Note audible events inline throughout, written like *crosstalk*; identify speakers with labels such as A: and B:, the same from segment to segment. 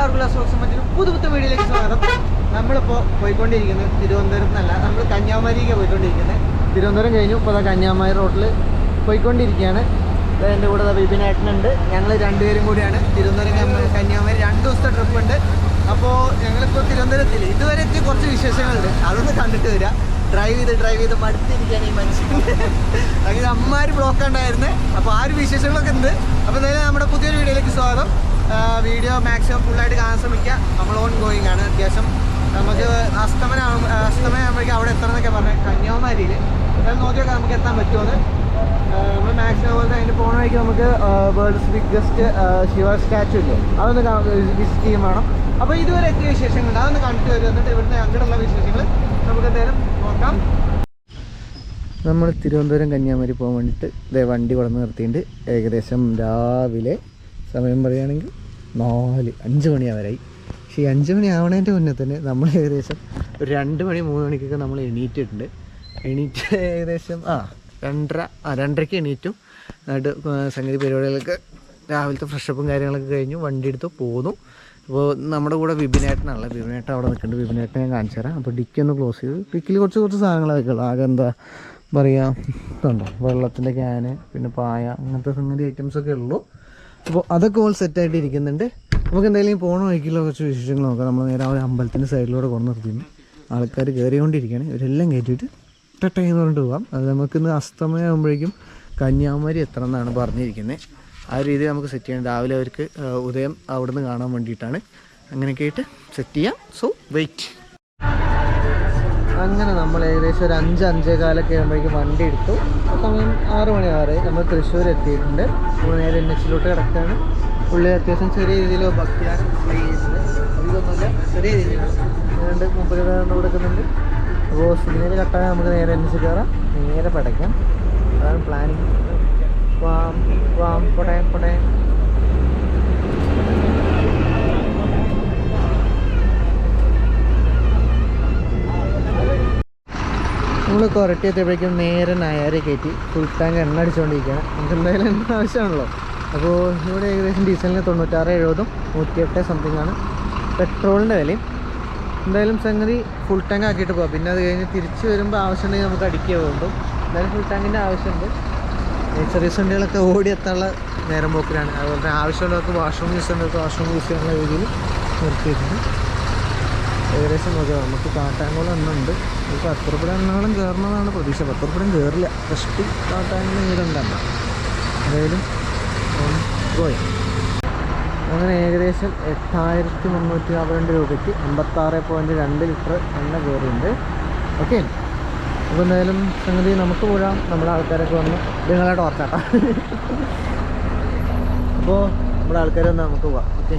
A: എല്ലാവർക്കും അസോക്സം മറ്റൊരു പുതു പുത്ത വീഡിയോയിലേക്ക് സ്വാഗതം. നമ്മളിപ്പോൾ പോയിക്കൊണ്ടിരിക്കുന്നത് തിരുവനന്തപുരത്ത് നിന്നല്ല നമ്മൾ കന്യാകുമാരിക്ക് പോയിക്കൊണ്ടിരിക്കുന്നത്. തിരുവനന്തപുരം കഴിഞ്ഞു ഇപ്പോൾ അതാ കന്യാകുമാരി റോഡിൽ പോയിക്കൊണ്ടിരിക്കുകയാണ്. എന്റെ കൂടെ വിപിനേട്ടനുണ്ട് ഞങ്ങൾ രണ്ടുപേരും കൂടിയാണ്. തിരുവനന്തപുരം കന്യ- കന്യാകുമാരി രണ്ട് ദിവസത്തെ ട്രിപ്പ് ഉണ്ട്. അപ്പോൾ ഞങ്ങളിപ്പോൾ തിരുവനന്തപുരത്തിൽ ഇതുവരെ കുറച്ച് വിശേഷങ്ങളുണ്ട്. അതൊന്ന് കണ്ടിട്ട് വരിക ഡ്രൈവ് ചെയ്ത് ഡ്രൈവ് ചെയ്ത് മടുത്തിരിക്കുകയാണ് ഈ മനുഷ്യൻ. അങ്ങനെ അമ്മാര് ബ്ലോക്ക് ഉണ്ടായിരുന്നേ അപ്പോൾ ആ ഒരു വിശേഷങ്ങളൊക്കെ ഉണ്ട്. അപ്പോൾ എന്തായാലും നമ്മുടെ പുതിയൊരു വീഡിയോയിലേക്ക് സ്വാഗതം. വീഡിയോ മാക്സിമം ഫുള്ളായിട്ട് കാണാൻ ശ്രമിക്കുക. നമ്മൾ ഓൺ ഗോയിങ് ആണ് അത്യാവശ്യം. നമുക്ക് അസ്തമനാകും അസ്തമനാകുമ്പോഴേക്കും അവിടെ എത്തണം എന്നൊക്കെ പറഞ്ഞത് കന്യാകുമാരിയിൽ എന്തായാലും നോക്കിയൊക്കെ നമുക്ക് എത്താൻ പറ്റുമോ നമ്മൾ മാക്സിമം പോലെ അതിന്റെ പോണ വഴിക്ക് നമുക്ക് വേൾഡ്സ് ബിഗ്ഗസ്റ്റ് ശിവ സ്റ്റാച്ചു ഇല്ലേ? അതൊന്ന് വിസിറ്റ് ചെയ്യും വേണം. അപ്പോൾ ഇതുവരെ എത്തിയ വിശേഷങ്ങൾ അതൊന്ന് കണ്ടിട്ട് വരും. എന്നിട്ട് ഇവിടുന്ന് അങ്ങോട്ടുള്ള വിശേഷങ്ങൾ നമുക്ക് എന്തായാലും നോക്കാം. നമ്മൾ തിരുവനന്തപുരം കന്യാകുമാരി പോകാൻ വേണ്ടിയിട്ട് വണ്ടി കൊണ്ടു നിർത്തിയിട്ടുണ്ട്. ഏകദേശം രാവിലെ സമയം പറയുകയാണെങ്കിൽ നാല് അഞ്ച് മണിയാവരായി പക്ഷേ ഈ അഞ്ച് മണി ആവണേന്റെ മുന്നേ തന്നെ നമ്മൾ ഏകദേശം ഒരു രണ്ട് മണി മൂന്ന് മണിക്കൊക്കെ നമ്മൾ എണീറ്റിട്ടുണ്ട്. എണീറ്റ് ഏകദേശം ആ രണ്ടര ആ രണ്ടരയ്ക്ക് എണീറ്റു. എന്നിട്ട് സംഗീത പരിപാടികളൊക്കെ രാവിലത്തെ ഫ്രഷപ്പും കാര്യങ്ങളൊക്കെ കഴിഞ്ഞു വണ്ടി എടുത്ത് പോന്നു. അപ്പോൾ നമ്മുടെ കൂടെ വിപിനേട്ടനാണല്ലോ. വിപിനേട്ടൻ അവിടെ നിൽക്കുന്നുണ്ട്. വിപിനേട്ടനെ ഞാൻ കാണിച്ചു തരാം. അപ്പോൾ ഡിക്കി ഒന്ന് ക്ലോസ് ചെയ്ത് ഡിക്കിൽ കുറച്ച് കുറച്ച് സാധനങ്ങളൊക്കെ ഉള്ളു. ആകെ എന്താ പറയുക ഇതുണ്ടോ? വെള്ളത്തിന്റെ ക്യാന് പിന്നെ പായ അങ്ങനത്തെ സംഗതി ഐറ്റംസൊക്കെ ഉള്ളൂ. അപ്പോൾ അതൊക്കെ ഓൾ സെറ്റായിട്ട് ഇരിക്കുന്നുണ്ട്. നമുക്ക് എന്തായാലും പോണ വഴിക്കുള്ള കുറച്ച് വിശേഷങ്ങൾ നോക്കാം. നമ്മൾ നേരെ ആ ഒരു അമ്പലത്തിന്റെ സൈഡിലൂടെ കൊണ്ടു നിർത്തിയിരുന്നു ആൾക്കാർ കയറിക്കൊണ്ടിരിക്കുകയാണ് ഇവരെല്ലാം കയറ്റിയിട്ട് ടട്ടയെന്ന് പറഞ്ഞിട്ട് പോകാം അത് നമുക്കിന്ന് അസ്തമയമാകുമ്പോഴേക്കും കന്യാകുമാരി എത്തണം എന്നാണ് പറഞ്ഞിരിക്കുന്നത് ആ രീതി നമുക്ക് സെറ്റ് ചെയ്യണം രാവിലെ അവർക്ക് ഉദയം അവിടുന്ന് കാണാൻ വേണ്ടിയിട്ടാണ്. അങ്ങനെയൊക്കെ ആയിട്ട് സെറ്റ് ചെയ്യാം. സോ വെയിറ്റ് അങ്ങനെ നമ്മൾ ഏകദേശം ഒരു അഞ്ച് അഞ്ചേ കാലൊക്കെ ആകുമ്പോഴേക്കും വണ്ടി എടുത്തു. സമയം ആറ് മണിയാറ് നമ്മൾ തൃശ്ശൂർ എത്തിയിട്ടുണ്ട് നമ്മൾ നേരെ എൻ എച്ചിലോട്ട് കിടക്കുകയാണ് പുള്ളി അത്യാവശ്യം ചെറിയ രീതിയിൽ ഭക്തിയാണ് അധികമൊന്നുമില്ല ചെറിയ രീതിയിലാണ്. രണ്ട് മുപ്പത് കൊടുക്കുന്നുണ്ട് അപ്പോൾ സിഗ്നൽ കട്ടാൻ നമുക്ക് നേരെ എൻ എച്ച് കയറാം. നേരെ പടയ്ക്കാം. അതാണ് പ്ലാനിങ് വാം വാം പൊടേ പൊടേ. കൊരട്ടി എത്തിയപ്പോഴേക്കും നേരെ നായരെ കയറ്റി ഫുൾ ടാങ്ക് എണ്ണ അടിച്ചുകൊണ്ടിരിക്കുകയാണ് നമുക്ക് എന്തായാലും എണ്ണ ആവശ്യമാണല്ലോ. അപ്പോൾ ഇവിടെ ഏകദേശം ഡീസലിന് തൊണ്ണൂറ്റാറ് എഴുപതും നൂറ്റിയെട്ട് സംതിങ് ആണ് പെട്രോളിന്റെ വിലയും. എന്തായാലും സംഗതി ഫുൾ ടാങ്ക് ആക്കിയിട്ട് പോകാം പിന്നെ അത് കഴിഞ്ഞ് തിരിച്ച് വരുമ്പോൾ ആവശ്യമുണ്ടെങ്കിൽ നമുക്ക് അടിക്കുക പോകുമ്പോൾ എന്തായാലും ഫുൾ ടാങ്കിന്റെ ആവശ്യമുണ്ട്. ചെറിയ വണ്ടികളൊക്കെ ഓടി എത്താനുള്ള നേരം പോക്കിലാണ്. അതുപോലെ തന്നെ ആവശ്യമുള്ളവർക്ക് വാഷ്റൂം യൂസ് ചെയ്യുന്നവർക്ക് വാഷ്റൂം യൂസ് ചെയ്യാനുള്ള രീതിയിൽ നിർത്തിയിട്ടുണ്ട്. ഏകദേശം നോക്കുക നമുക്ക് കാട്ടാങ്കുളം എണ്ണുണ്ട്. ഒരു പത്ത് എണ്ണകളും കയറണമെന്നാണ് പ്രതീക്ഷ. പത്ത് കയറില്ല. ഫസ്റ്റ് കാട്ടാങ്കുളം ഇതുണ്ടല്ല എന്തായാലും പോയി. അങ്ങനെ ഏകദേശം എട്ടായിരത്തി മുന്നൂറ്റി നാൽപ്പത്തിരണ്ട് രൂപയ്ക്ക് അമ്പത്താറ് പോയിന്റ് രണ്ട് ലിറ്റർ എണ്ണ കയറിയുണ്ട് ഓക്കെ അപ്പോൾ എന്തായാലും സംഗതി നമുക്ക് പോരാം. നമ്മുടെ ആൾക്കാരൊക്കെ വന്ന് നിങ്ങളെ ടോർച്ചാട്ടാ അപ്പോൾ നമ്മുടെ ആൾക്കാർ വന്ന് നമുക്ക് പോവാം. ഓക്കെ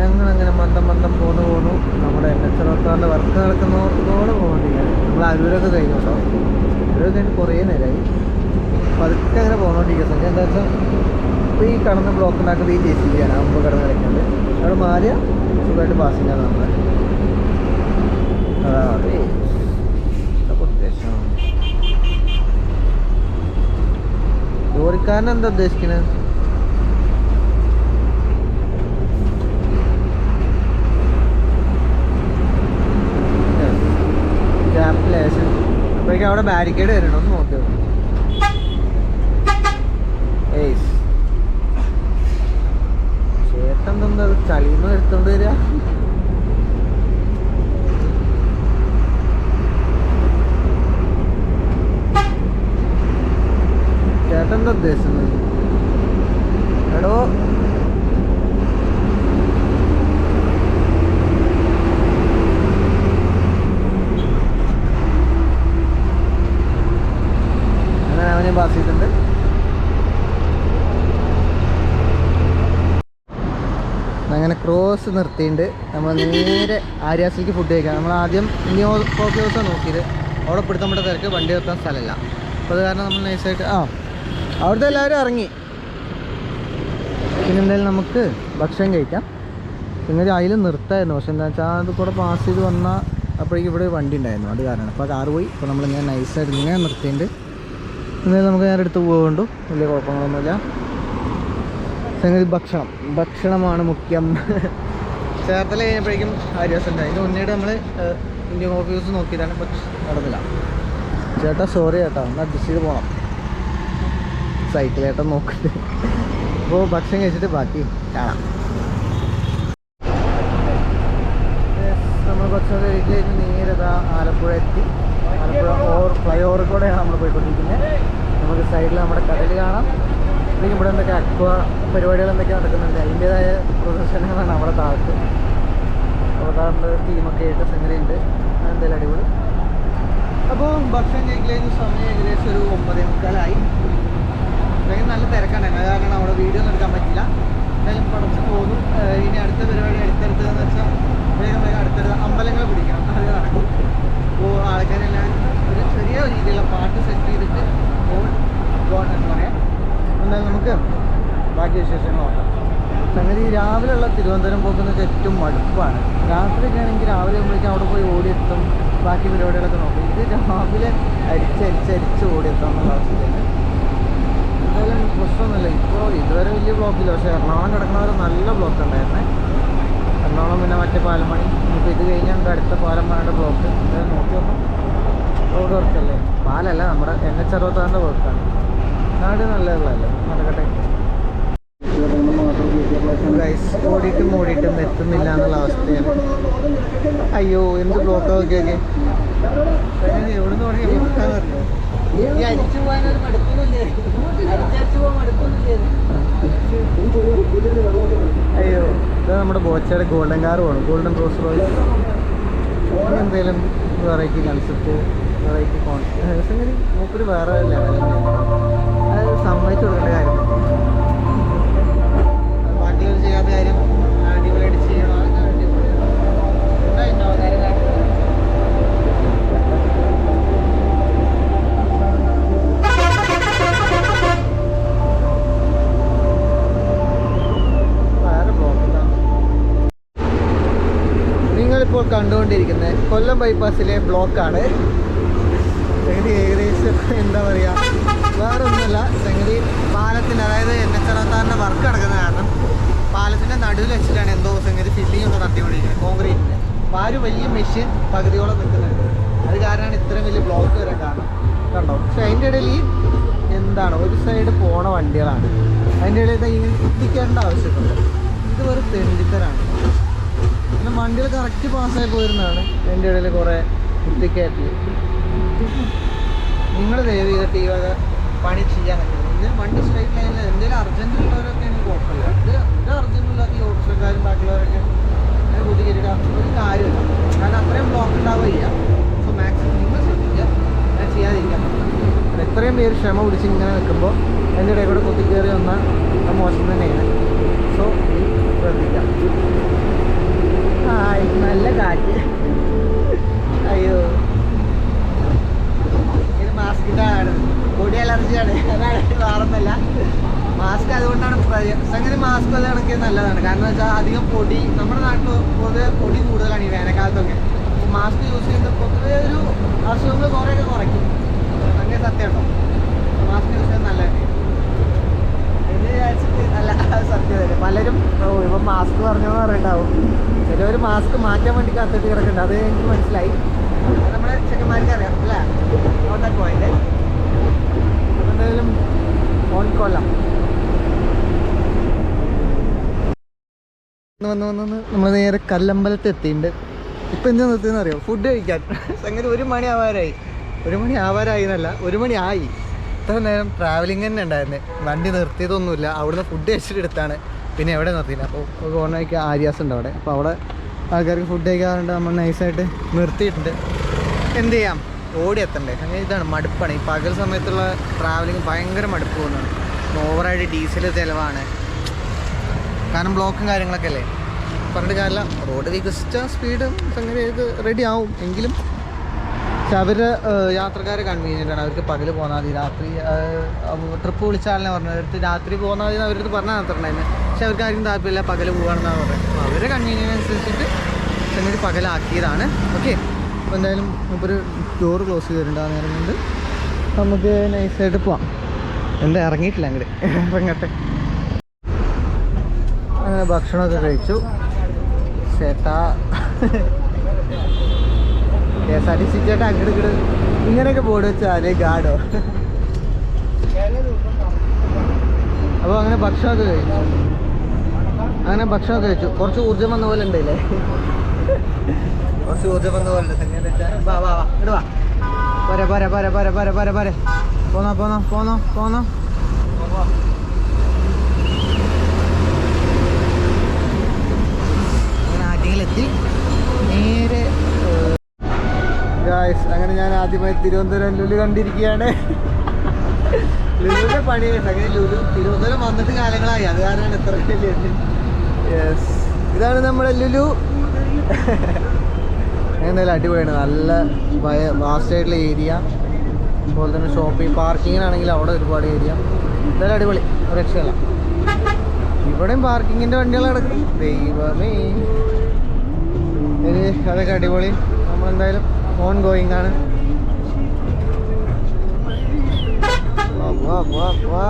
A: ഞങ്ങൾ അങ്ങനെ മന്ദം മന്ദം പോന്നു പോന്നു നമ്മുടെ എൻ എച്ച് അറുപത്താറിന്റെ വർക്ക് നടക്കുന്നതോടെ പോകണ്ടിരിക്കുകയാണ് നമ്മൾ അരൂരൊക്കെ കഴിഞ്ഞു കേട്ടോ അരൂർ കഴിഞ്ഞ് കുറേ നേരമായി പതുക്കെ അങ്ങനെ പോകണോണ്ടിരിക്കുക സംഖ്യ എന്താ വെച്ചാൽ ഇപ്പോൾ ഈ കടന്ന് ബ്ലോക്ക് ഉണ്ടാക്കുന്നത് ഈ ജെ സി ബി ആണ് മുമ്പ് കടന്ന് കിടക്കുന്നത് അവിടെ മാറിയ സുഖമായിട്ട് പാസിംഗ് ആണ് നമ്മളെ അതാ അതെ ഇതൊക്കെ ഉദ്ദേശം ലോറിക്കാരൻ എന്താ ഉദ്ദേശിക്കുന്നത് അപ്പോഴേക്കും അവിടെ ബാരിക്കേഡ് വരണം ഒന്ന് നോക്കിയോ ചേട്ടൻ എന്താ ചളിന്ന് എടുത്തോണ്ട് വരിക? എന്താ ഉദ്ദേശിക്കുന്നത് എടോ. അങ്ങനെ അവനെ പാസ് ചെയ്തിട്ടുണ്ട്. ക്രോസ് നിർത്തിയിട്ട് നമ്മൾ നേരെ ആര്യാസിലേക്ക് ഫുഡ് കഴിക്കാം. നമ്മൾ ആദ്യം കോഫി ഹൗസാണ് നോക്കിയത് അവിടെ പിടുത്തം നമ്മുടെ തിരക്ക് വണ്ടി നിർത്താൻ സ്ഥലമില്ല. അപ്പോൾ അത് കാരണം നമ്മൾ നൈസായിട്ട് ആ. അവിടുത്തെ എല്ലാവരും ഇറങ്ങി. പിന്നെ എന്തായാലും നമുക്ക് ഭക്ഷണം കഴിക്കാം. പിന്നെ അതിൽ നിർത്തായിരുന്നു. പക്ഷെ എന്താ വെച്ചാൽ അത് കൂടെ പാസ് ചെയ്ത് വന്നാൽ അപ്പോഴേക്കും ഇവിടെ വണ്ടി ഉണ്ടായിരുന്നു. അത് കാരണം അപ്പോൾ കാറ് പോയി. അപ്പോൾ നമ്മളിങ്ങനെ നൈസായിട്ട് ഇങ്ങനെ നിർത്തിയിട്ടുണ്ട്. എന്തായാലും നമുക്ക് നേരെ എടുത്ത് പോകുന്നുണ്ട് വലിയ കുഴപ്പങ്ങളൊന്നുമില്ല. സംഗതി ഭക്ഷണം. ഭക്ഷണമാണ് മുഖ്യം. ചേർത്തല കഴിഞ്ഞപ്പോഴേക്കും ആര്യാസുണ്ട് അതിന്റെ മുന്നേട് നമ്മൾ ഇന്ത്യൻ ഓഫീസ് നോക്കിയതാണ്. പക്ഷെ നടന്നില്ല. ചേട്ടാ സോറി ചേട്ടാ. ഒന്ന് അഡ്ജസ്റ്റ് ചെയ്ത് പോകണം സൈക്കിൾ ചേട്ടൻ നോക്കിട്ട് അപ്പോൾ ഭക്ഷണം കഴിച്ചിട്ട് ബാക്കി കാണാം. നമ്മൾ ഭക്ഷണം കഴിച്ച് കഴിഞ്ഞ് നേരെ ദാ ആലപ്പുഴ എത്തി. ആലപ്പുഴ ഓർ ഫ്ലൈ ഓവർ കൂടെയാണ് നമ്മൾ പോയിക്കൊണ്ടിരിക്കുന്നത് നമുക്ക് സൈഡിൽ നമ്മുടെ കടൽ കാണാം. അല്ലെങ്കിൽ ഇവിടെ എന്തൊക്കെ അക്വ പരിപാടികൾ എന്തൊക്കെ നടക്കുന്നുണ്ട്? അതിന്റെതായ പ്രദർശനങ്ങളാണ് അവിടെ താഴത്ത്. താഴത്തെ ടീമൊക്കെ ആയിട്ട് സംഗതിയുണ്ട്. അതെന്തായാലും അടിപൊളി. അപ്പോൾ ഭക്ഷണം കഴിക്കലിന് സമയം ഏകദേശം ഒരു ഒമ്പതേ മുക്കാലായി. അല്ലെങ്കിൽ നല്ല തിരക്കാണ്. അത് കാരണം അവിടെ വീഡിയോ ഒന്നും എടുക്കാൻ പറ്റില്ല. എന്തായാലും പടച്ച് പോകുന്നു. ഇനി അടുത്ത പരിപാടി അടുത്തടുത്തതെന്ന് വെച്ചാൽ വേഗം വേഗം അടുത്തടുത്ത് അമ്പലങ്ങൾ പിടിക്കണം. അത് നടക്കും. അപ്പോൾ ആൾക്കാരെല്ലാം ഒരു ചെറിയ രീതിയിലുള്ള പാട്ട് സെറ്റ് ചെയ്തിട്ട് ഓൺ ഗോഡ് എന്ന് പറയാം. എന്തായാലും നമുക്ക് ബാക്കി വിശേഷങ്ങൾ നോക്കാം. സംഗതി രാവിലെയുള്ള തിരുവനന്തപുരം പോകുന്നത് ഏറ്റവും മടുപ്പാണ്. രാത്രിയൊക്കെ ആണെങ്കിൽ രാവിലെ ആകുമ്പോഴേക്കും അവിടെ പോയി ഓടിയെത്തും. ബാക്കി പരിപാടികളൊക്കെ നോക്കും. ഇത് രാവിലെ അരിച്ചരിച്ചരിച്ച് ഓടിയെത്താം എന്നുള്ള അവസ്ഥയാണ്. എന്തായാലും പ്രശ്നമൊന്നുമില്ല. ഇപ്പോൾ ഇതുവരെ വലിയ ബ്ലോക്കില്ല. പക്ഷേ എറണാകുളം കിടക്കുന്നവരെ നല്ല ബ്ലോക്ക് ഉണ്ടായിരുന്നേ എറണാകുളം പിന്നെ മറ്റേ പാലമണി. ഇപ്പോൾ ഇത് കഴിഞ്ഞാൽ നമുക്ക് അടുത്ത പാലമണിയുടെ ബ്ലോക്ക്. എന്തായാലും നോക്കി നോക്കാം. റോഡ് വർക്കല്ലേ? പാലല്ല നമ്മുടെ എൻ എച്ച് അറുപത്താറിന്റെ വർക്കാണ്. നാട് നല്ലതല്ലേ നടക്കട്ടെ. ഓടിയിട്ടും ഓടിയിട്ടും എത്തുന്നില്ല എന്നുള്ള അവസ്ഥയാണ്. അയ്യോ എന്ത് ബ്ലോക്ക് നോക്കിയൊക്കെ എവിടെ നിന്ന് തുടങ്ങി ബ്ലോക്കാന്ന് അയ്യോ ഇത് നമ്മുടെ ബോച്ചയുടെ ഗോൾഡൻ കാർ പോകണം ഗോൾഡൻ റോസ് റോയിൽ എന്തെങ്കിലും വെറൈറ്റി കൺസെപ്റ്റ് വെറൈറ്റി കോൺസെപ്റ്റ് മൂപ്പര് വേറെ ലെവലിൽ സമ്മതിച്ചു കൊടുക്കേണ്ട കാര്യം നിങ്ങളിപ്പോൾ കണ്ടുകൊണ്ടിരിക്കുന്നത് കൊല്ലം ബൈപ്പാസിലെ ബ്ലോക്കാണ്. സംഗതി ഏകദേശം എന്താ പറയുക വേറെ ഒന്നുമല്ല സംഗതി പാലത്തിന്റെ അതായത് എൻ എച്ച് അറുപത്താറിന്റെ വർക്ക് നടക്കുന്ന കാരണം പാലത്തിന്റെ നടുവിൽ വെച്ചിട്ടാണ് എന്തോ സംഗതി ഫില്ലിംഗ് ഒക്കെ നടത്തിക്കൊണ്ടിരിക്കുന്നത് കോൺക്രീറ്റിന്റെ അപ്പോൾ ആ ഒരു വലിയ മെഷീൻ പകുതിയോളം നിൽക്കുന്നുണ്ട്. അത് കാരണമാണ് ഇത്രയും വലിയ ബ്ലോക്ക് വരാൻ കാരണം. കണ്ടോ? പക്ഷെ അതിന്റെ ഇടയിൽ എന്താണ് ഒരു സൈഡ് പോണ വണ്ടികളാണ്. അതിന്റെ ഇടയിൽ എത്തിക്കേണ്ട ആവശ്യമുണ്ട്. ഇത് ഒരു തെണ്ടിത്തരാണ്. പിന്നെ വണ്ടികൾ കറക്റ്റ് പാസ്സായി പോയിരുന്നതാണ്. എന്റെ ഇടയിൽ കുറേ കുത്തിക്കയറ്റി. നിങ്ങൾ ദയവ് ചെയ്തിട്ട് ഈ വക പണി ചെയ്യാൻ പറ്റില്ല എന്തെങ്കിലും വണ്ടി സ്ട്രൈറ്റ് ലൈനിൽ എന്തെങ്കിലും അർജന്റ് ഉള്ളവരൊക്കെ എനിക്ക് കുഴപ്പമില്ല. ഇത് ഇത് അർജന്റ് ഇല്ലാത്ത ഈ ഓട്ടോക്കാരും ബാക്കിയുള്ളവരൊക്കെ അങ്ങനെ കൂട്ടി ഒരു കാര്യമില്ല. കാരണം അത്രയും ബ്ലോക്ക് ഉണ്ടാവുകയില്ല. സോ മാക്സിമം നിങ്ങൾ ശ്രദ്ധിക്കുക. ഞാൻ ചെയ്യാതിരിക്കാൻ എത്രയും പേര് ക്ഷമ പിടിച്ച് ഇങ്ങനെ നിൽക്കുമ്പോൾ എന്റെ ഇടയിൽ കൂടെ കുത്തിക്കയറി വന്നാൽ അത് മോശം തന്നെയാണ്. സോ ശ്രദ്ധിക്കാം ഹായ് നല്ല കാറ്റ് അയ്യോ ഇത് മാസ്കിന്റെ ആണ് പൊടി അലർജിയാണ് അതാണ് വേറൊന്നല്ല മാസ്ക് അതുകൊണ്ടാണ് പ്രയ- സംഗതി മാസ്ക് അത് കണക്ക് നല്ലതാണ് കാരണം വെച്ചാൽ അധികം പൊടി നമ്മുടെ നാട്ടിൽ പൊതുവെ പൊടി കൂടുതലാണ് ഈ വേനൽക്കാലത്തൊക്കെ മാസ്ക് യൂസ് ചെയ്യുന്നത് പൊതുവെ ഒരു അസുഖങ്ങൾ കുറേയൊക്കെ കുറയ്ക്കും അങ്ങനെ സത്യമുണ്ടോ മാസ്ക് യൂസ് ചെയ്യുന്നത് നല്ലതന്നെ ഇത് വിചാരിച്ചിട്ട് അല്ല അത് സത്യതല്ലേ പലരും ഓ ഇപ്പം മാസ്ക് പറഞ്ഞു പറഞ്ഞിട്ടുണ്ടാവും ചിലവർ മാസ്ക് മാറ്റാൻ വേണ്ടി അത് എനിക്ക് മനസ്സിലായി നമ്മളെ ചെക്കന്മാർക്ക് അറിയാം അല്ലേ നോട്ട് പോയിന്റ് എന്തായാലും ഓൺ കൊല്ലം വന്ന് വന്ന് വന്ന് നമ്മൾ നേരെ കല്ലമ്പലത്ത് എത്തിയിട്ടുണ്ട് ഇപ്പം എന്താ നിർത്തിയെന്ന് അറിയോ ഫുഡ് കഴിക്കാൻ സംഗതി ഒരു മണി ആവാറായി ഒരു മണി ആവാറായി എന്നല്ല ഒരു മണി ആയി ഇത്ര നേരം ട്രാവലിംഗ് തന്നെ ഉണ്ടായിരുന്നു വണ്ടി നിർത്തിയതൊന്നുമില്ല അവിടുന്ന് ഫുഡ് കഴിച്ചിട്ട് എടുത്താണ് പിന്നെ എവിടെ നിർത്തിയില്ല അപ്പോൾ കോർണയ്ക്ക് ആര്യാസ് ഉണ്ട് അവിടെ അപ്പോൾ അവിടെ ആൾക്കാർക്ക് ഫുഡ് കഴിക്കാറുണ്ട്. നമ്മൾ നൈസായിട്ട് നിർത്തിയിട്ടുണ്ട്. എന്ത് ചെയ്യാം? ഓടി എത്തണ്ടേ? അങ്ങനെ ഇതാണ് മടുപ്പാണ്. ഈ പകൽ സമയത്തുള്ള ട്രാവലിംഗ് ഭയങ്കര മടുപ്പ് തോന്നുന്നു. ഓവറായിട്ട് ഡീസൽ ചിലവാണ്. കാരണം ബ്ലോക്കും കാര്യങ്ങളൊക്കെ അല്ലേ? പറഞ്ഞിട്ട് കാര്യമില്ല. റോഡ് വികസിച്ച സ്പീഡും ഇത് റെഡി ആവും. എങ്കിലും പക്ഷെ അവർ യാത്രക്കാരെ കൺവീനിയന്റ് ആണ്. അവർക്ക് പകൽ പോന്നാൽ മതി. രാത്രി ട്രിപ്പ് വിളിച്ച ആളിനെ പറഞ്ഞത് അവർക്ക് രാത്രി പോന്നാൽ മതി അവരടുത്ത് പറഞ്ഞാൽ മാത്രണ്ടായിരുന്നു പക്ഷെ അവർക്ക് ആർക്കും താല്പര്യമില്ല പകൽ പോവുകയാണെന്നാണ് പറയുന്നത് അപ്പോൾ അവരുടെ കൺവീനിയൻ അനുസരിച്ചിട്ട് സംഗതി പകലാക്കിയതാണ്. ഓക്കെ അപ്പോൾ എന്തായാലും ഒരു ഡോർ ക്ലോസ് ചെയ്തിട്ടുണ്ട് ആ നേരം കൊണ്ട്. നമുക്ക് നൈസായിട്ട് പോവാം. എന്താ ഇറങ്ങിയിട്ടില്ല അങ്ങോട്ട് അപ്പം ഇങ്ങോട്ട്. അങ്ങനെ ഭക്ഷണമൊക്കെ കഴിച്ചു. ചേട്ടാ. K S R T C ചേട്ടാ അങ്ങോട്ട് ഇങ്ങോട്ട് ഇങ്ങനെയൊക്കെ ബോർഡ് വെച്ചാൽ ഗാഡോ. അപ്പോൾ അങ്ങനെ ഭക്ഷണമൊക്കെ കഴിച്ചു. അങ്ങനെ ഭക്ഷണമൊക്കെ കഴിച്ചു. കുറച്ച് ഊർജം വന്ന പോലെ ഉണ്ടല്ലേ? കുറച്ച് ഊർജം വന്ന പോലെ ഉണ്ട്. വാ വാ വാ ഇങ്ങോട്ട് വാ. പോരെ പോരെ പോരെ പോരെ പോരെ പോരെ പോരെ. പോന്നോ പോന്നോ പോന്നോ പോന്നോ. അങ്ങനെ ആറ്റിങ്ങിലെത്തി. നേരെ ഗായ്സ് അങ്ങനെ ഞാൻ ആദ്യമായി തിരുവനന്തപുരം ലുലു കണ്ടിരിക്കുകയാണ്. ലുലുവിന്റെ പണി അങ്ങനെ ലുലു തിരുവനന്തപുരം വന്നിട്ട് കാലങ്ങളായി. അത് കാരണം എത്ര വലിയ ഇതാണ് നമ്മുടെ ലുലു. *laughs* എന്തായാലും അടിപൊളിയാണ്. നല്ല വാസ്റ്റ് വാസ്റ്റായിട്ടുള്ള ഏരിയ അതുപോലെ തന്നെ ഷോപ്പിംഗ് പാർക്കിങ്ങിനാണെങ്കിൽ അവിടെ ഒരുപാട് ഏരിയ എന്തായാലും അടിപൊളി. രക്ഷയല്ല. ഇവിടെയും പാർക്കിങ്ങിന്റെ വണ്ടികൾ ദൈവമേ. അതൊക്കെ അടിപൊളി. നമ്മളെന്തായാലും ഓൺ ഗോയിങ് ആണ്. വാ, വാ, വാ, വാ.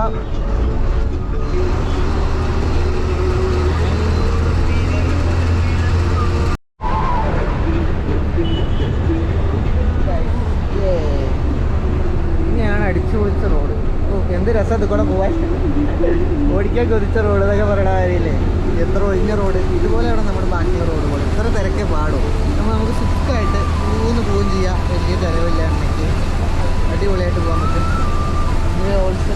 A: ഇങ്ങനെയാണ് അടിച്ചു പൊളിച്ച റോഡ് ഓ എന്ത് രസം ഇത് കൂടെ പോവാൻ? ഓടിക്കാൻ കൊതിച്ച റോഡ് എന്നൊക്കെ പറയണ കാര്യമില്ലേ എത്ര ഒഴിഞ്ഞ റോഡ് ഇതുപോലെയാണ് നമ്മുടെ ബാക്കിയുള്ള റോഡ് പോലെ ഇത്ര തിരക്കേ പാടും. നമ്മൾ നമുക്ക് സുഖമായിട്ട് മൂന്ന് പോവുകയും ചെയ്യാം. വലിയ ചിലവില്ലാണ്ടെങ്കിൽ അടിപൊളിയായിട്ട് പോകാൻ പറ്റും. ഓൾസോ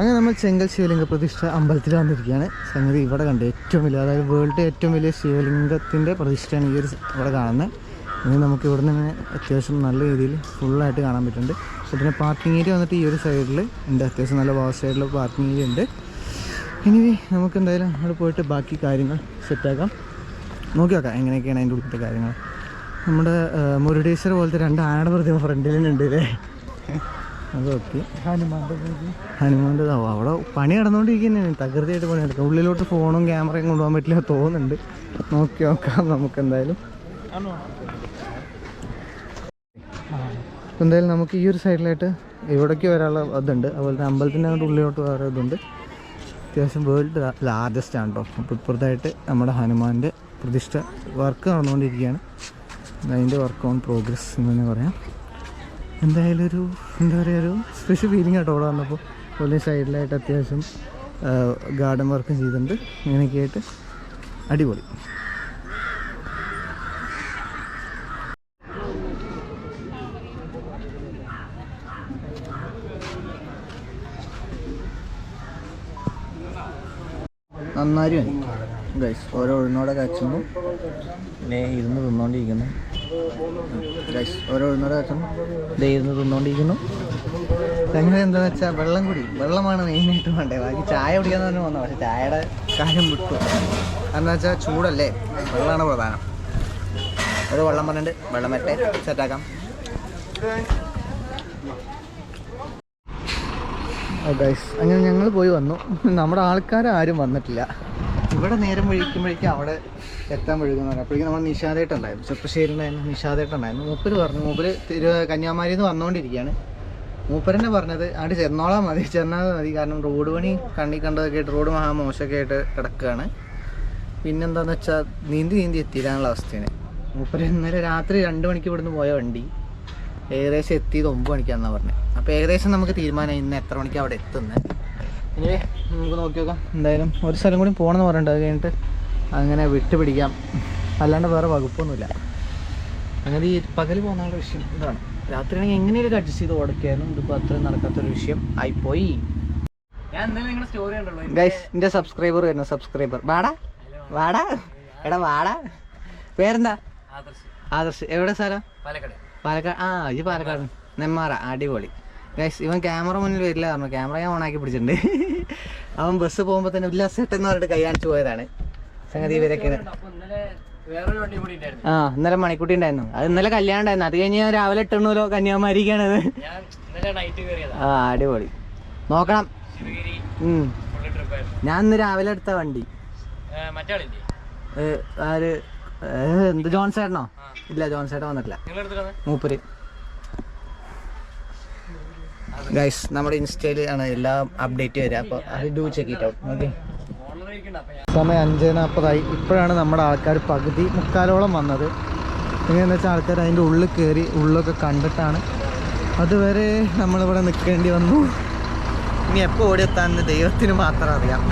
A: അങ്ങനെ നമ്മൾ ചെങ്കൽ ശിവലിംഗ പ്രതിഷ്ഠ അമ്പലത്തിൽ വന്നിരിക്കുകയാണ്. സംഗതി ഇവിടെ കണ്ട് ഏറ്റവും വലിയ അതായത് വേൾഡ് ഏറ്റവും വലിയ ശിവലിംഗത്തിന്റെ പ്രതിഷ്ഠയാണ് ഈ ഒരു ഇവിടെ കാണുന്നത്. ഇനി നമുക്ക് ഇവിടെ നിന്ന് അത്യാവശ്യം നല്ല രീതിയിൽ ഫുള്ളായിട്ട് കാണാൻ പറ്റുന്നുണ്ട്. പിന്നെ പാർക്കിംഗ് ഏരിയ വന്നിട്ട് ഈ ഒരു സൈഡിൽ ഉണ്ട്. അത്യാവശ്യം നല്ല വാ സൈഡിൽ പാർക്കിംഗ് ഏരിയ ഉണ്ട്. ഇനി നമുക്ക് എന്തായാലും അവിടെ പോയിട്ട് ബാക്കി കാര്യങ്ങൾ സെറ്റാക്കാം നോക്കി നോക്കാം എങ്ങനെയൊക്കെയാണ് അതിന്റെ ഉള്ളിലത്തെ കാര്യങ്ങൾ. നമ്മുടെ മുരുടേശ്വർ പോലത്തെ രണ്ട് ആട പ്രതിമ ഫ്രണ്ടിലുണ്ട് അല്ലേ അതൊക്കെ. ഹനുമാന്റെ ഓ അവിടെ പണി നടന്നുകൊണ്ടിരിക്കുന്നതാണ് തകൃതിയായിട്ട് പണി നടക്കുക ഉള്ളിലോട്ട് ഫോണും ക്യാമറയും കൊണ്ടുപോകാൻ പറ്റില്ല തോന്നുന്നുണ്ട്. നോക്കി നോക്കാം നമുക്ക് എന്തായാലും എന്തായാലും നമുക്ക് ഈ ഒരു സൈഡിലായിട്ട് ഇവിടേക്ക് വരാനുള്ള ഇതുണ്ട് അതുപോലെ തന്നെ അമ്പലത്തിന്റെ അങ്ങോട്ട് ഉള്ളിലോട്ട് വേറെ ഇതുണ്ട്. അത്യാവശ്യം വേൾഡ് ലാർജസ്റ്റ് ആണ് കേട്ടോ അപ്പോൾ ഇപ്പുറത്തായിട്ട് നമ്മുടെ ഹനുമാന്റെ പ്രതിഷ്ഠ വർക്ക് നടന്നുകൊണ്ടിരിക്കുകയാണ് അതിന്റെ വർക്ക് ഓൺ പ്രോഗ്രസ് എന്ന് തന്നെ പറയാം. എന്തായാലും ഒരു എന്താ പറയുക ഒരു സ്പെഷ്യൽ ഫീലിംഗ് ആയിട്ട് അവിടെ വന്നപ്പോൾ അതുപോലെ സൈഡിലായിട്ട് അത്യാവശ്യം ഗാർഡൻ വർക്കും ചെയ്തിട്ടുണ്ട്. ഇങ്ങനെയൊക്കെ ആയിട്ട് അടിപൊളി. നന്നായി ഗൈസ് ഓരോ ഉഴുന്നോടെ കച്ചുമ്പോൾ പിന്നെ ഇരുന്ന് തിന്നുകൊണ്ടിരിക്കുന്നു ഗൈസ് ഓരോ ഉഴുന്നോടെ കച്ചുമ്പോൾ ഇതേ ഇരുന്ന് തിന്നുകൊണ്ടിരിക്കുന്നു സംഗതി എന്താണെന്ന് വെച്ചാൽ വെള്ളം കുടി. വെള്ളമാണ് മെയിനായിട്ട് വേണ്ടത്. ബാക്കി ചായ കുടിക്കാന്ന് തന്നെ വന്നു പക്ഷെ ചായയുടെ കാര്യം വിട്ടു. എന്താ വെച്ചാൽ ചൂടല്ലേ? വെള്ളമാണ് പ്രധാനം. ഒരു വെള്ളം പറഞ്ഞിട്ട് വെള്ളം വരട്ടെ. സെറ്റാക്കാം ഗൈസ് അങ്ങനെ ഞങ്ങൾ പോയി വന്നു. നമ്മുടെ ആൾക്കാരും ആരും വന്നിട്ടില്ല. ഇവിടെ നേരം വഴിക്കുമ്പോഴേക്കും അവിടെ എത്താൻ വഴുകുന്ന പറഞ്ഞു അപ്പോഴേക്കും നമ്മൾ നിഷാദേട്ടുണ്ടായിരുന്നു ചെപ്പശ്ശേരിണ്ടായിരുന്നു നിഷാദേട്ടുണ്ടായിരുന്നു മൂപ്പര് പറഞ്ഞു മൂപ്പര് തിരു കന്യാകുമാരിയിൽ നിന്ന് വന്നുകൊണ്ടിരിക്കുകയാണ്. മൂപ്പരനെ പറഞ്ഞത് അവിടെ ചെന്നോളാം മതി ചെന്നാൽ മതി. കാരണം റോഡ് പണി കണ്ണി കണ്ടതൊക്കെ ആയിട്ട് റോഡ് മഹാ മോശമൊക്കെ ആയിട്ട് കിടക്കുകയാണ്. പിന്നെന്താന്ന് വെച്ചാൽ നീന്തി നീന്തി എത്തിയിരാനുള്ള അവസ്ഥയാണ് മൂപ്പര് ഇന്നലെ രാത്രി രണ്ട് മണിക്ക് ഇവിടുന്ന് പോയ വണ്ടി. ഏകദേശം എത്തിയത് ഒമ്പത് മണിക്കാണെന്നാണ് പറഞ്ഞത് അപ്പോൾ ഏകദേശം നമുക്ക് തീരുമാനം ഇന്ന് എത്ര മണിക്ക് അവിടെ എത്തുന്നത് ഇനി നമുക്ക് നോക്കി നോക്കാം. എന്തായാലും ഒരു സ്ഥലം കൂടി പോകണമെന്ന് പറഞ്ഞിട്ടുണ്ട്. അത് കഴിഞ്ഞിട്ട് അങ്ങനെ വിട്ടുപിടിക്കാം. അല്ലാണ്ട് വേറെ വകുപ്പൊന്നുമില്ല. അങ്ങനെ ഈ പകൽ പോകുന്നവരുടെ വിഷയം ഇതാണ്. രാത്രിയാണെങ്കിൽ എങ്ങനെയൊക്കെ അഡ്ജസ്റ്റ് ചെയ്ത് ഓടക്കായിരുന്നു. ഇതിപ്പോൾ അത്രയും നടക്കാത്തൊരു വിഷയം ആയിപ്പോയി.
B: ഞാൻ ഇന്നലെ നിങ്ങളുടെ സ്റ്റോറി കണ്ടുള്ളൂ
A: ഗൈസ് എന്റെ സബ്സ്ക്രൈബർ വരുന്ന സബ്സ്ക്രൈബർ വാടാ. വാടാ. എടാ വാടാ. പേരെന്താ?
B: ആദർശ്.
A: ആദർശ്. എവിടെ സ്ഥലം?
B: പാലക്കാട്.
A: പാലക്കാട് ആ ഇത് പാലക്കാട്. നെന്മാറ അടിപൊളി. ഗൈസ് ഇവൻ ക്യാമറ മുന്നിൽ വരില്ല പറഞ്ഞു. ക്യാമറ ഞാൻ ഓണാക്കി പിടിച്ചിട്ടുണ്ട്. *laughs* അവൻ ബസ് പോകുമ്പോൾ തന്നെ ഉല്ലാസേട്ടെന്ന് പറഞ്ഞിട്ട് കൈ കാണിച്ചു പോയതാണ്. സംഗതി ഇവരൊക്കെ ആ ഇന്നലെ മണിക്കുട്ടി ഉണ്ടായിരുന്നു. അത് ഇന്നലെ കല്യാണം ഉണ്ടായിരുന്നു. അത് കഴിഞ്ഞ് ഞാൻ രാവിലെ എട്ടണല്ലോ കന്യാകുമാരിക്കാണത് ആ അടിപൊളി. നോക്കണം. ഞാൻ ഇന്ന് രാവിലെ എടുത്ത വണ്ടി. ആര്? എന്ത് ജോൺ ചേട്ടനോ? ഇല്ല ജോൺ ചേട്ടൻ വന്നിട്ടില്ല. മൂപ്പര്. ഗൈസ് നമ്മുടെ ഇൻസ്റ്റയിൽ ആണ് എല്ലാം അപ്ഡേറ്റ് വരിക. അപ്പോൾ അത് do check it out okay
B: owner ഇരിക്കണ്ട അപ്പൊ ഞാൻ
A: സമയം അഞ്ച് നാൽപ്പതായി ഇപ്പോഴാണ് നമ്മുടെ ആൾക്കാർ പകുതി മുക്കാലോളം വന്നത്. എങ്ങനെയാണെന്ന് വെച്ചാൽ ആൾക്കാർ അതിന്റെ ഉള്ളിൽ കയറി ഉള്ളൊക്കെ കണ്ടിട്ടാണ്. അതുവരെ നമ്മളിവിടെ നിൽക്കേണ്ടി വന്നു. ഇനി എപ്പോൾ ഓടിയെത്താന്ന് ദൈവത്തിന് മാത്രം അറിയാം.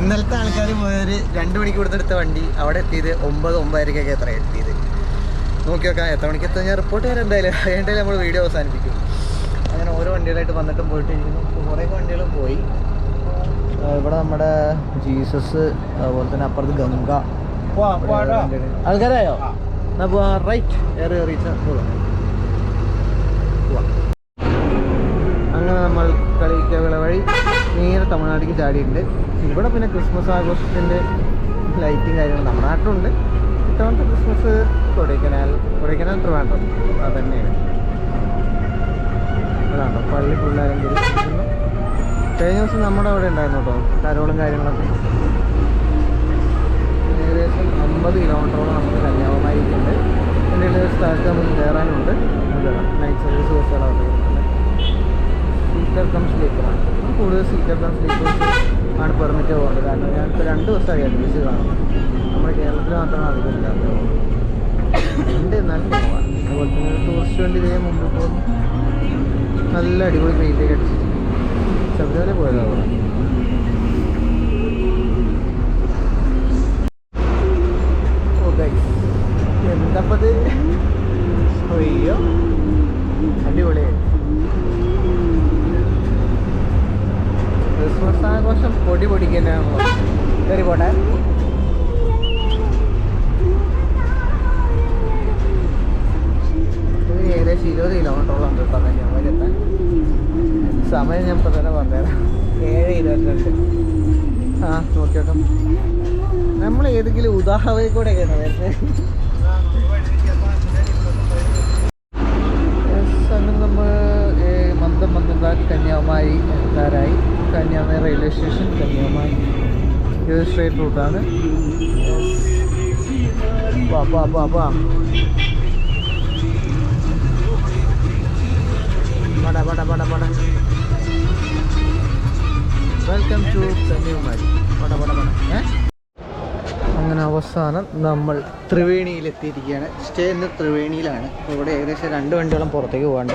A: ഇന്നലത്തെ ആൾക്കാർ പോയൊരു രണ്ട് മണിക്ക് കൊടുത്തെടുത്ത വണ്ടി അവിടെ എത്തിയത് ഒമ്പത് ഒമ്പതരക്കൊക്കെ എത്ര എത്തിയത്. നോക്കി നോക്കാം എത്ര മണിക്ക് എത്താൻ ഞാൻ റിപ്പോർട്ട് ചെയ്യാൻ എന്തായാലും. അതിന്റെ നമ്മൾ വീഡിയോ അവസാനിപ്പിക്കും. അങ്ങനെ ഓരോ വണ്ടികളായിട്ട് വന്നിട്ടും പോയിട്ട് ഇരിക്കുന്നു കുറേ വണ്ടികളും പോയി. ഇവിടെ നമ്മുടെ ജീസസ് അതുപോലെ തന്നെ അപ്പുറത്ത് ഗംഗ. ആൾക്കാരായോ? എന്നാ പോവാ റൈറ്റ് ഏറെ റീച്ച് അങ്ങനെ നമ്മൾ കളിക്കവിള വഴി നേരെ തമിഴ്നാട്ടിലേക്ക് ചാടിയിട്ടുണ്ട്. ഇവിടെ പിന്നെ ക്രിസ്മസ് ആഘോഷത്തിന്റെ ലൈറ്റും കാര്യങ്ങളും നമ്മുടെ നാട്ടിലുണ്ട്. ഇത്തവണത്തെ ക്രിസ്മസ് കൊടൈക്കനാൽ കൊടൈക്കനാൽ ട്രിവാൻഡ്രം അത് തന്നെയാണ് അതാണോ? പള്ളി പിള്ളേരെങ്കിലും കഴിഞ്ഞ ദിവസം നമ്മുടെ അവിടെ ഉണ്ടായിരുന്നു കേട്ടോ കരോളും കാര്യങ്ങളൊക്കെ. ഏകദേശം അമ്പത് കിലോമീറ്ററോളം നമുക്ക് കന്യാകുമാരിക്കുണ്ട് എന്റെ സ്ഥലത്ത് നമുക്ക് കയറാനുണ്ട്. നൈറ്റ് സർവീസ് ബസ്സുകളൊക്കെ സീറ്റർ കം സ്ലീപ്പറാണ് കൂടുതൽ സീറ്റർ കം സ്ലീപ്പേഴ്സ് ആണ് പെർമിറ്റ് പോകുന്നത് കാരണം ഞാനിപ്പോൾ രണ്ട് ദിവസമായി അഡ്മിറ്റ് കാണും നമ്മുടെ കേരളത്തിൽ മാത്രമാണ് അധികം ഇല്ലാത്തത് ഉണ്ട് എന്നാലും പോവാം. അതുപോലെ തന്നെ ടൂറിസ്റ്റ് വണ്ടി ഇതേ മുമ്പ് പോകും നല്ല അടിപൊളി പെയിന്റൊക്കെ അടിച്ചിട്ട് ശബരിമല പോയതാണ് എന്തപ്പത്? അയ്യോ അടിപൊളിയായി ക്രിസ്മസ് ആഘോഷം പൊടി പൊടിക്കുന്നതാണല്ലോ കയറി പോട്ടെ ഏകദേശം ഇരുപത് കിലോമീറ്ററോളം ഉണ്ട് കേട്ടോ കന്യാകുമാരി എത്താൻ. സമയം ഞാൻ ഇപ്പം തന്നെ പറഞ്ഞുതരാം. ഏഴ് ഇരുപത്തിരണ്ട്. ആ നോക്കി നോക്കാം നമ്മൾ ഏതെങ്കിലും ഉദാഹരണയിൽ കൂടെയൊക്കെയാണ് വരുന്നത്? അങ്ങനെ കന്യാകുമാരി എത്താറായി കന്യാകുമാരി റെയിൽവേ സ്റ്റേഷൻ കന്യാകുമാരി ഇത് സ്ട്രേറ്റ് റൂട്ടാണ് വാ വാ വാ വാ പട പട പട പട വെൽക്കം ടു കന്യാകുമാരി പട പട പട അങ്ങനെ അവസാനം നമ്മൾ ത്രിവേണിയിൽ എത്തിയിരിക്കുകയാണ് സ്റ്റേ ഇന്ന് ത്രിവേണിയിലാണ്. ഇവിടെ ഏകദേശം രണ്ട് വണ്ടികളും പുറത്തേക്ക് പോകാണ്ട്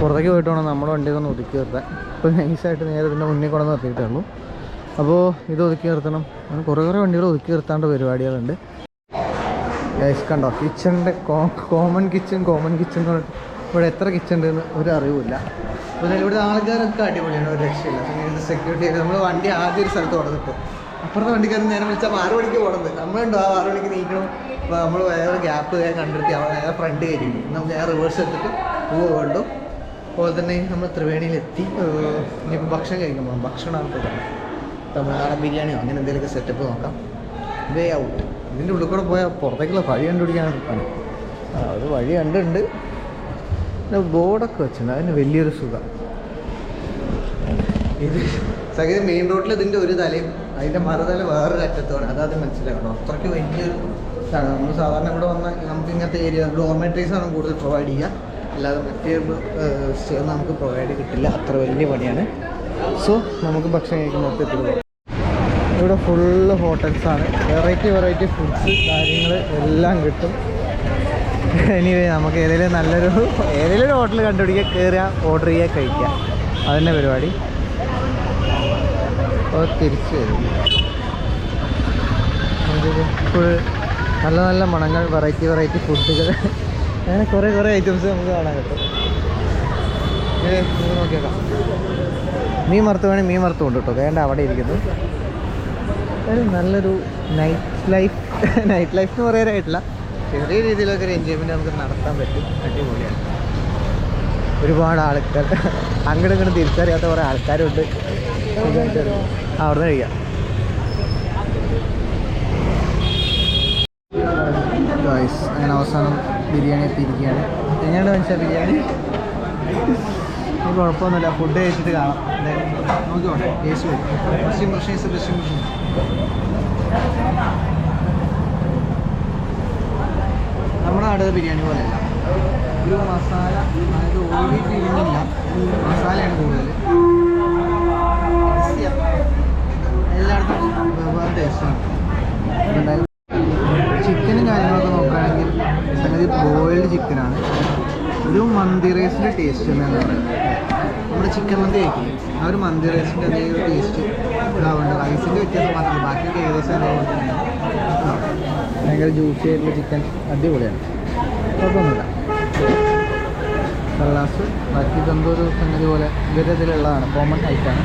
A: പുറത്തേക്ക് പോയിട്ട് വേണം നമ്മുടെ വണ്ടിയൊക്കെ ഒതുക്കി നിർത്താൻ. ഇപ്പോൾ നൈസായിട്ട് നേരെ ഇതിന്റെ മുന്നിൽ കൊണ്ടു നിർത്തിയിട്ടേ ഉള്ളൂ അപ്പോൾ ഇത് ഒതുക്കി നിർത്തണം. കുറേ കുറേ വണ്ടികൾ ഒതുക്കി നിർത്താണ്ട് പരിപാടികളുണ്ട്. ഗൈസ് കണ്ടോ? കിച്ചണിന്റെ കോമൺ കിച്ചൺ കോമൺ കിച്ചൺ എന്ന് ഇവിടെ എത്ര കിച്ചൺ ഉണ്ടെന്ന് ഒരു അറിവില്ല പിന്നെ ഇവിടെ ആൾക്കാരൊക്കെ അടിപൊളിയാണ് ഒരു രക്ഷയില്ല. സെക്യൂരിറ്റി നമ്മൾ വണ്ടി ആദ്യം ഒരു സ്ഥലത്ത് കൊടുത്തിട്ട് അപ്പുറത്തെ വണ്ടിക്കാരൻ നേരെ വിളിച്ചാൽ ആറ് മണിക്ക് പോകണത് നമ്മളുണ്ടോ ആ ആറ് മണിക്ക് നീക്കണം അപ്പോൾ നമ്മൾ വേറെ ഗ്യാപ്പ് കണ്ടെത്തി അവിടെ നേരെ ഫ്രണ്ട് കയറ്റി. നമുക്ക് നേരെ റിവേഴ്സ് എടുത്തിട്ട് പോവുക വേണ്ടു അതുപോലെ തന്നെ നമ്മൾ ത്രിവേണിയിലെത്തി. ഇനിയിപ്പോൾ ഭക്ഷണം കഴിക്കാൻ പോകാം ഭക്ഷണമാണ് ഇപ്പോൾ തന്നെ തമിഴ്നാടൻ ബിരിയാണിയോ അങ്ങനെ എന്തെങ്കിലുമൊക്കെ സെറ്റപ്പ് നോക്കാം. വേ ഔട്ട് ഇതിന്റെ ഉള്ളിൽ കൂടെ പോയാൽ പുറത്തേക്കുള്ള വഴി കണ്ടുപിടിക്കാൻ അത് വഴി കണ്ടുണ്ട് പിന്നെ ബോർഡൊക്കെ വെച്ചിട്ടുണ്ട്. അതിന് വലിയൊരു സുഖം. ഇത് സഹിത മെയിൻ റോഡിൽ ഇതിന്റെ ഒരു തലയും അതിന്റെ മറുതല വേറൊരു അറ്റത്തോടെ അതാദ്യം മനസ്സിലാക്കണം. അത്രയ്ക്ക് വലിയൊരു ഇതാണ്. നമ്മൾ സാധാരണ ഇവിടെ വന്ന നമുക്ക് ഇങ്ങനത്തെ ഏരിയ ഡോർമെറ്ററീസ് ആണ് കൂടുതൽ പ്രൊവൈഡ് ചെയ്യുക. അല്ലാതെ മറ്റേ സ്റ്റേ നമുക്ക് പ്രൊവൈഡ് കിട്ടില്ല. അത്ര വലിയ പണിയാണ്. സോ നമുക്ക് ഭക്ഷണം കഴിക്കുന്ന എത്തിയത് ഇവിടെ ഫുള്ള് ഹോട്ടൽസാണ് വെറൈറ്റി വെറൈറ്റി ഫുഡ്സ് കാര്യങ്ങൾ എല്ലാം കിട്ടും. എനിവേ നമുക്ക് ഏതെങ്കിലും നല്ലൊരു ഏതെങ്കിലും ഒരു ഹോട്ടൽ കണ്ടുപിടിക്കുക കയറുക ഓർഡർ ചെയ്യുക കഴിക്കുക അതന്നെ പരിപാടി. അപ്പോൾ തിരിച്ച് വരും. ഫുൾ നല്ല നല്ല മണങ്ങൾ വെറൈറ്റി വെറൈറ്റി ഫുഡുകൾ അങ്ങനെ കുറേ കുറേ ഐറ്റംസ് നമുക്ക് കാണാൻ കിട്ടും നോക്കിയേക്കാം. മീൻ വറുത്ത് വേണമെങ്കിൽ മീൻ വറുത്ത് കൊണ്ട് കേട്ടോ. വേണ്ട അവിടെ ഇരിക്കുന്നു. നല്ലൊരു നൈറ്റ് ലൈഫ് നൈറ്റ് ലൈഫ് എന്ന് പറയാനായിട്ടില്ല. ചെറിയ രീതിയിലൊക്കെ ഒരു എൻജോയ്മെന്റ് നമുക്ക് നടത്താൻ പറ്റും. അടിപൊളിയാണ്. ഒരുപാട് ആൾക്കാർ അങ്ങോട്ടും ഇങ്ങോട്ടും തിരിച്ചറിയാത്ത കുറേ ആൾക്കാരുണ്ട്. ആ അവിടെ നിന്ന് കഴിക്കാം. അങ്ങനെ അവസാനം ബിരിയാണി എത്തിയിരിക്കുകയാണ്. എങ്ങനെയാണ് മനസ്സിലാ ബിരിയാണി? കുഴപ്പമൊന്നുമില്ല. ഫുഡ് കഴിച്ചിട്ട് കാണാം. നോക്കിക്കോട്ടെ. ടേസ്റ്റ് വരും മുസ്ലിംസ് മുസ്ലിം മുസ്ലിം നമ്മുടെ നാട് ബിരിയാണി പോലെയല്ല. ഒരു മസാല അതായത് ഓയിൽ ഇല്ല മസാലയാണ് കൂടുതൽ എല്ലായിടത്തും വെവ്വേറെ ടേസ്റ്റാണ് ചിക്കനും കാര്യങ്ങളൊക്കെ നോക്കുകയാണെങ്കിൽ സംഗതി ബോയിൽഡ് ചിക്കനാണ് ഒരു മന്തി റൈസിന്റെ ടേസ്റ്റ് തന്നെയാണ് പറയുന്നത് നമ്മുടെ ചിക്കൻ മന്തി കഴിക്കും ആ ഒരു മന്തി റൈസിന്റെ അതേ ടേസ്റ്റ് ഇതാവുന്നുണ്ട് റൈസിന്റെ വ്യത്യാസം മാത്രമല്ല. ബാക്കിയൊക്കെ ഏകദേശം അതേപോലെ തന്നെയാണ് ഭയങ്കര ജ്യൂസി ആയിട്ടുള്ള ചിക്കൻ അടിപൊളിയാണ്. കുഴപ്പമൊന്നുമില്ല. കള്ളാസ് ബാക്കി ഇതെന്തോ ഒരു സംഗതി പോലെ. ഇവരുടെ ഇതിലുള്ളതാണ്. കോമൺ ഐറ്റാണ്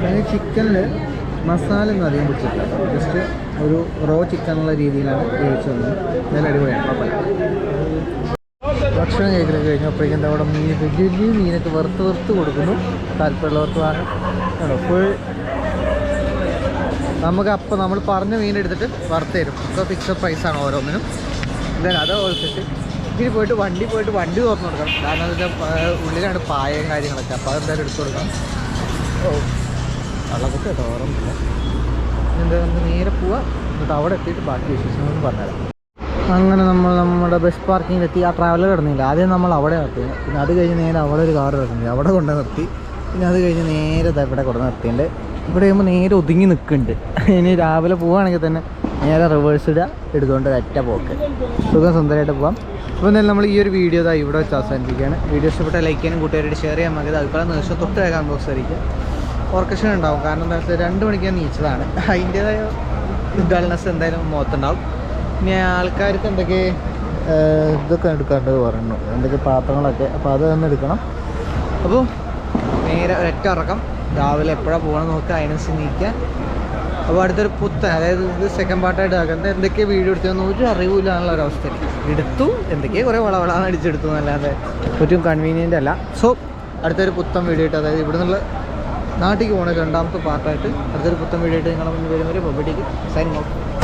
A: അതിന് ചിക്കനിൽ മസാല ഒന്നും അധികം പിടിച്ചിട്ടില്ല. ജസ്റ്റ് ഒരു റോ ചിക്കൻ എന്നുള്ള രീതിയിലാണ് വേവിച്ച് തന്നത് നല്ല അടിപൊളിയാണ്. കുഴപ്പമില്ല. ഭക്ഷണം കഴിക്കലൊക്കെ കഴിഞ്ഞപ്പോഴേക്കും അവിടെ മീൻ വലിയ വലിയ മീനൊക്കെ വറുത്ത് വറുത്ത് കൊടുക്കുന്നു. താല്പര്യമുള്ളവർക്ക് വാങ്ങാം. ഫുൾ നമുക്ക് അപ്പോൾ നമ്മൾ പറഞ്ഞ മീൻ എടുത്തിട്ട് വറുത്ത് തരും ഇപ്പോൾ ഫിക്സഡ് പ്രൈസാണ് ഓരോന്നിനും. എന്തായാലും അത് ഓർത്തിട്ട് ഇങ്ങനെ പോയിട്ട് വണ്ടി പോയിട്ട് വണ്ടി തുറന്നു കൊടുക്കണം. കാരണം എന്താ ഉള്ളിലാണ് പായയും കാര്യങ്ങളൊക്കെ. അപ്പോൾ അതെന്തായാലും എടുത്തു കൊടുക്കണം. ഓ വെള്ളമൊക്കെ ഓർമ്മയില്ല. എന്താ നമുക്ക് നേരെ പോവാം. എന്നിട്ട് അവിടെ എത്തിയിട്ട് ബാക്കി വിശേഷങ്ങളൊന്നും പറഞ്ഞുതരാം. അങ്ങനെ നമ്മൾ നമ്മുടെ ബസ് പാർക്കിങ്ങിലെത്തി ആ ട്രാവലർ കിടന്നില്ല. ആദ്യം നമ്മൾ അവിടെ നിർത്തി. പിന്നെ അത് കഴിഞ്ഞ് നേരെ അവിടെ ഒരു കാർ കിടന്നില്ല അവിടെ കൊണ്ടുപോയി നിർത്തി. പിന്നെ അത് കഴിഞ്ഞ് നേരെ ഇവിടെ കൊടുന്ന് നിർത്തിയിട്ടുണ്ട് ഇവിടെ ആകുമ്പോൾ നേരെ ഒതുങ്ങി നിൽക്കുന്നുണ്ട് ഇനി രാവിലെ പോവുകയാണെങ്കിൽ തന്നെ നേരെ റിവേഴ്സ് ഇടുക എടുത്തുകൊണ്ട് ഒറ്റ പോക്ക്. സുഖം സുന്ദരമായിട്ട് പോവാം. അപ്പോൾ എന്തായാലും നമ്മൾ ഈ ഒരു വീഡിയോ ഇതാ ഇവിടെ വെച്ച് അവസാനിപ്പിക്കുകയാണ്. വീഡിയോ ഇഷ്ടപ്പെട്ട ലൈക്ക് ചെയ്യാനും കൂട്ടുകാരോട് ഷെയർ ചെയ്യാൻ മതി അഭിപ്രായം നിർദ്ദേശം തൊട്ട് വേഗം ബോക്സ് ഓർക്കഷൻ ഉണ്ടാവും. കാരണം എന്താ വെച്ചാൽ രണ്ട് മണിക്ക് നീച്ചതാണ്. അതിന്റേതായ ഡൾനെസ് എന്തായാലും മുഖത്തുണ്ടാവും. ഇനി ആൾക്കാർക്ക് എന്തൊക്കെ ഇതൊക്കെ എടുക്കാണ്ട് പറഞ്ഞു എന്തൊക്കെ പാത്രങ്ങളൊക്കെ. അപ്പോൾ അത് തന്നെ എടുക്കണം. അപ്പോൾ നേരെ ഒരൊറ്റ ഉറക്കം. രാവിലെ എപ്പോഴാണ് പോകണം നോക്കുക അതിനനുസരിച്ച് നീക്കുക അപ്പോൾ അടുത്തൊരു പുത്തൻ അതായത് ഇത് സെക്കൻഡ് പാർട്ടായിട്ട് ആക്കുന്നത്. എന്തൊക്കെ വീഡിയോ എടുത്തെന്ന് ഒരു അറിവില്ല എന്നുള്ള ഒരവസ്ഥ എടുത്തു എന്തൊക്കെയോ കുറേ വളവളാന്ന് അടിച്ചെടുത്തു എന്നല്ലാതെ ഒറ്റും കൺവീനിയന്റ് അല്ല. സോ അടുത്തൊരു പുത്തൻ വീഡിയോ ഇട്ട് അതായത് ഇവിടെ നിന്നുള്ള നാട്ടിലേക്ക് പോകണ രണ്ടാമത്തെ പാർട്ടായിട്ട് അടുത്തൊരു പുത്തൻ വീഡിയോ ഇട്ട് നിങ്ങളെ മുന്നിൽ വരുന്നവരെ ബൊബിറ്റിക്ക് സൈൻ ഓഫ്